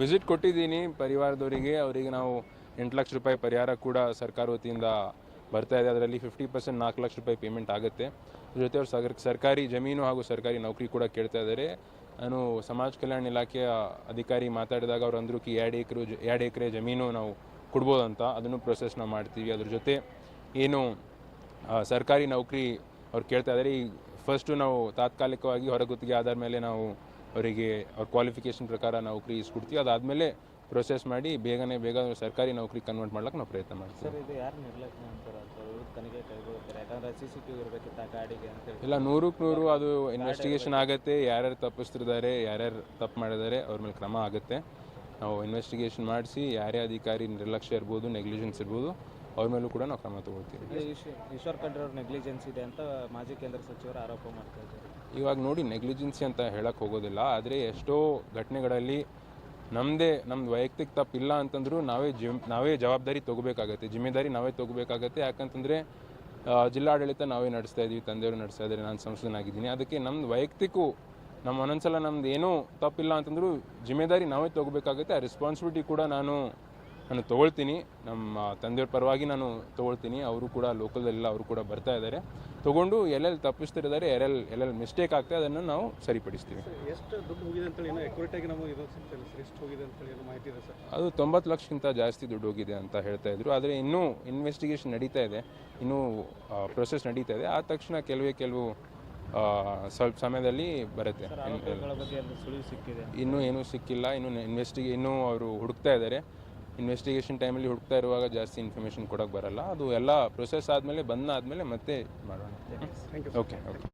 Visit ಕೊಟ್ಟಿದ್ದೀನಿ ಪರಿವಾರದವರಿಗೆ. ಅವರಿಗೆ ನಾವು ಎಂಟು ಲಕ್ಷ ರೂಪಾಯಿ ಪರಿಹಾರ ಕೂಡ ಸರ್ಕಾರ ವತಿಯಿಂದ ಬರ್ತಾ ಇದೆ. ಅದರಲ್ಲಿ ಫಿಫ್ಟಿ ಪರ್ಸೆಂಟ್ ನಾಲ್ಕು ಲಕ್ಷ ರೂಪಾಯಿ ಪೇಮೆಂಟ್ ಆಗುತ್ತೆ. ಜೊತೆ ಅವರು ಸರ್ ಸರ್ಕಾರಿ ಜಮೀನು ಹಾಗೂ ಸರ್ಕಾರಿ ನೌಕರಿ ಕೂಡ ಕೇಳ್ತಾ ಇದ್ದಾರೆ. ನಾನು ಸಮಾಜ ಕಲ್ಯಾಣ ಇಲಾಖೆಯ ಅಧಿಕಾರಿ ಮಾತಾಡಿದಾಗ ಅವ್ರು ಅಂದರು ಕಿ ಎರಡು ಎಕರೆ ಎರಡು ಎಕರೆ ಜಮೀನು ನಾವು ಕೊಡ್ಬೋದಂತ. ಅದನ್ನು ಪ್ರೊಸೆಸ್ ನಾವು ಮಾಡ್ತೀವಿ. ಅದ್ರ ಜೊತೆ ಏನು ಸರ್ಕಾರಿ ನೌಕರಿ ಅವ್ರು ಕೇಳ್ತಾ ಇದ್ದಾರೆ. ಈ ಫಸ್ಟು ನಾವು ತಾತ್ಕಾಲಿಕವಾಗಿ ಹೊರಗುತ್ತಿಗೆ ಆಧಾರ ಮೇಲೆ ನಾವು ಅವರಿಗೆ ಅವ್ರ ಕ್ವಾಲಿಫಿಕೇಷನ್ ಪ್ರಕಾರ ನೌಕರಿ ಇಸ್ಕೊಡ್ತೀವಿ. ಅದಾದಮೇಲೆ ಪ್ರೊಸೆಸ್ ಮಾಡಿ ಬೇಗನೆ ಬೇಗ ಸರ್ಕಾರಿ ನೌಕರಿ ಕನ್ವರ್ಟ್ ಮಾಡ್ಲಿಕ್ಕೆ ನಾವು ಪ್ರಯತ್ನ ಮಾಡ್ತೀವಿ. ಇಲ್ಲ ನೂರಕ್ಕೆ ನೂರು ಅದು ಇನ್ವೆಸ್ಟಿಗೇಷನ್ ಆಗುತ್ತೆ. ಯಾರ್ಯಾರು ತಪ್ಪಿಸ್ತಿದ್ದಾರೆ ಯಾರ್ಯಾರು ತಪ್ಪು ಮಾಡಿದ್ದಾರೆ ಅವ್ರ ಮೇಲೆ ಕ್ರಮ ಆಗುತ್ತೆ. ನಾವು ಇನ್ವೆಸ್ಟಿಗೇಷನ್ ಮಾಡಿಸಿ ಯಾರೇ ಅಧಿಕಾರಿ ನಿರ್ಲಕ್ಷ್ಯ ಇರ್ಬೋದು ನೆಗ್ಲಿಜೆನ್ಸ್ ಇರ್ಬೋದು ಅವ್ರ ಮೇಲೂ ಕೂಡ ನಾವು ಕ್ರಮ ತಗೊಳ್ತೀವಿ. ಈಶ್ವರ್ ಖಂಡ್ರೆ ಅವ್ರ ನೆಗ್ಲಿಜೆನ್ಸ್ ಇದೆ ಅಂತ ಮಾಜಿ ಕೇಂದ್ರ ಸಚಿವರು ಆರೋಪ ಮಾಡ್ತಾ ಇದ್ದಾರೆ. ಇವಾಗ ನೋಡಿ ನೆಗ್ಲಿಜೆನ್ಸಿ ಅಂತ ಹೇಳಕ್ಕೆ ಹೋಗೋದಿಲ್ಲ ಆದರೆ ಎಷ್ಟೋ ಘಟನೆಗಳಲ್ಲಿ ನಮ್ಮದೇ ನಮ್ದು ವೈಯಕ್ತಿಕ ತಪ್ಪಿಲ್ಲ ಅಂತಂದ್ರೂ ನಾವೇ ಜಿಮ್ ನಾವೇ ಜವಾಬ್ದಾರಿ ತಗೋಬೇಕಾಗತ್ತೆ ಜಿಮ್ಮೆದಾರಿ ನಾವೇ ತಗೋಬೇಕಾಗತ್ತೆ. ಯಾಕಂತಂದರೆ ಜಿಲ್ಲಾಡಳಿತ ನಾವೇ ನಡೆಸ್ತಾ ಇದ್ದೀವಿ ತಂದೆಯವರು ನಡೆಸ್ತಾ ಇದ್ದಾರೆ ನಾನು ಸಂಸದನಾಗಿದ್ದೀನಿ. ಅದಕ್ಕೆ ನಮ್ದು ವೈಯಕ್ತಿಕೂ ನಮ್ಮ ಒಂದೊಂದ್ಸಲ ನಮ್ದು ಏನೂ ತಪ್ಪಿಲ್ಲ ಅಂತಂದ್ರೂ ಜಿಮ್ಮೆದಾರಿ ನಾವೇ ತಗೋಬೇಕಾಗುತ್ತೆ ಆ ರೆಸ್ಪಾನ್ಸಿಬಿಲಿಟಿ ಕೂಡ ನಾನು ನಾನು ತೊಗೊಳ್ತೀನಿ. ನಮ್ಮ ತಂದೆಯವ್ರ ಪರವಾಗಿ ನಾನು ತೊಗೊಳ್ತೀನಿ. ಅವರು ಕೂಡ ಲೋಕಲ್ದಲ್ಲೆಲ್ಲ ಅವರು ಕೂಡ ಬರ್ತಾ ಇದ್ದಾರೆ. ತೊಗೊಂಡು ಎಲ್ಲೆಲ್ಲಿ ತಪ್ಪಿಸ್ತಿದ್ದಾರೆ ಎಲ್ಲೆಲ್ಲಿ ಎಲ್ಲೆಲ್ಲಿ ಮಿಸ್ಟೇಕ್ ಆಗ್ತದೆ ಅದನ್ನು ನಾವು ಸರಿಪಡಿಸ್ತೀವಿ. ಎಷ್ಟು ದುಡ್ಡು ಹೋಗಿದೆ ಅಂತೇಳಿ ಏನೋ ಅಕ್ಯುರೇಟ್ ಆಗಿ ನಮಗೆ ಇದು ಸಿಗ್ತಿಲ್ಲ ಸರ್. ಎಷ್ಟು ಹೋಗಿದೆ ಅಂತೇಳಿ ಏನೋ ಮಾಹಿತಿ ಇದೆ ಸರ್. ಅದು ತೊಂಬತ್ತು ಲಕ್ಷಕ್ಕಿಂತ ಜಾಸ್ತಿ ದುಡ್ಡು ಹೋಗಿದೆ ಅಂತ ಹೇಳ್ತಾ ಇದ್ರು. ಆದರೆ ಇನ್ನೂ ಇನ್ವೆಸ್ಟಿಗೇಷನ್ ನಡೀತಾ ಇದೆ. ಇನ್ನೂ ಪ್ರೊಸೆಸ್ ನಡೀತಾ ಇದೆ. ಆ ತಕ್ಷಣ ಕೆಲವೇ ಕೆಲವು ಸ್ವಲ್ಪ ಸಮಯದಲ್ಲಿ ಬರುತ್ತೆ. ಇನ್ನೂ ಏನೂ ಸಿಕ್ಕಿಲ್ಲ. ಇನ್ನೂ ಇನ್ವೆಸ್ಟಿಗೆ ಇನ್ನೂ ಅವರು ಹುಡುಕ್ತಾ ಇದ್ದಾರೆ. ಇನ್ವೆಸ್ಟಿಗೇಷನ್ ಟೈಮಲ್ಲಿ ಹುಡುಕ್ತಾ ಇರುವಾಗ ಜಾಸ್ತಿ ಇನ್ಫಾರ್ಮೇಷನ್ ಕೊಡೋಕ್ಕೆ ಬರಲ್ಲ. ಅದು ಎಲ್ಲ ಪ್ರೊಸೆಸ್ ಆದಮೇಲೆ ಬಂದಾದಮೇಲೆ ಮತ್ತೆ ಮಾಡೋಣ. Okay okay